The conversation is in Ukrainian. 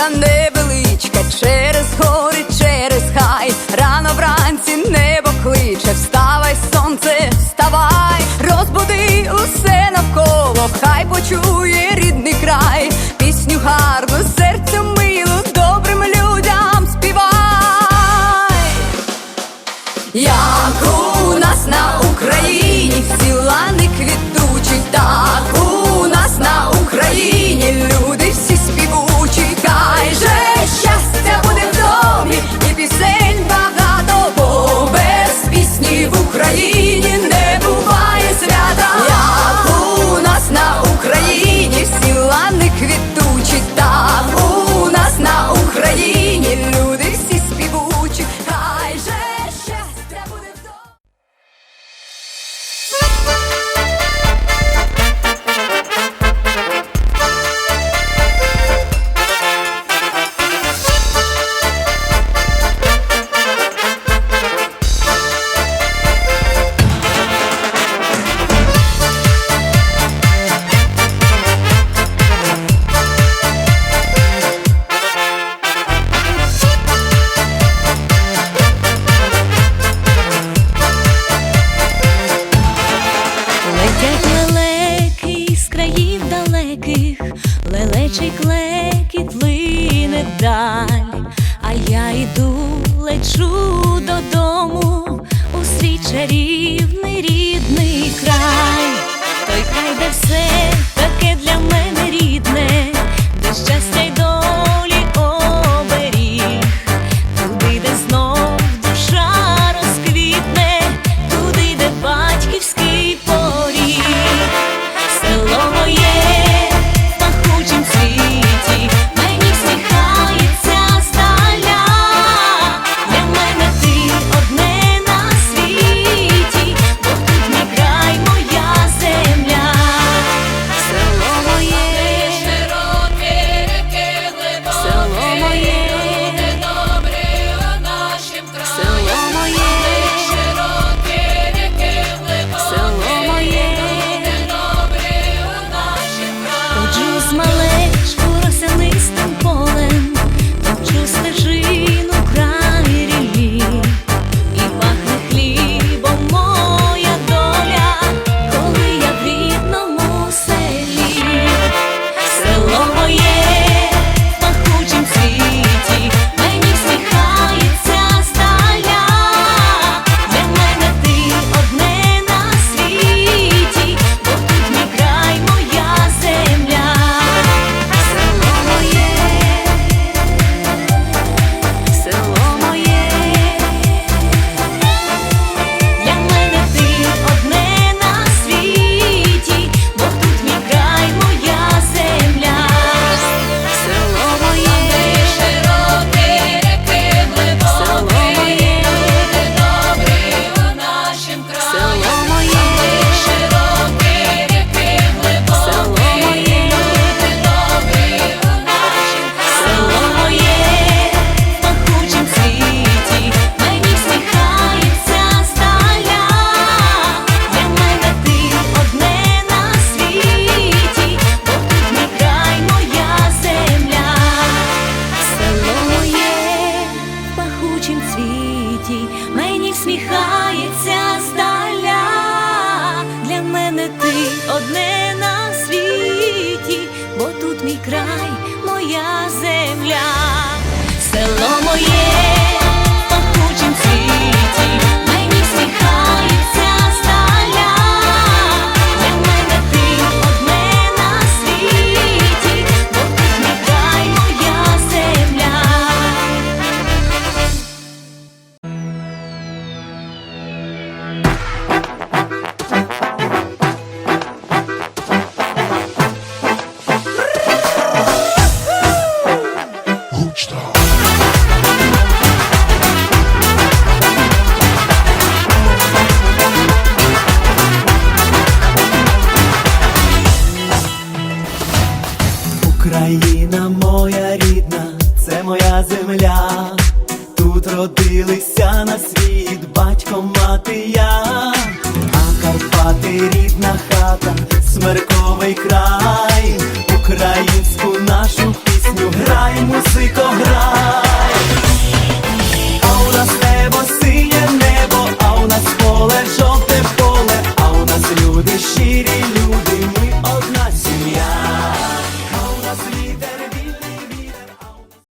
candela. дитячий клекіт лине далі, а я йду, лечу додому у свій чарівний рідний край, той край, де все таке для мене. Смерковий край, українську нашу пісню, грай, музико, грай.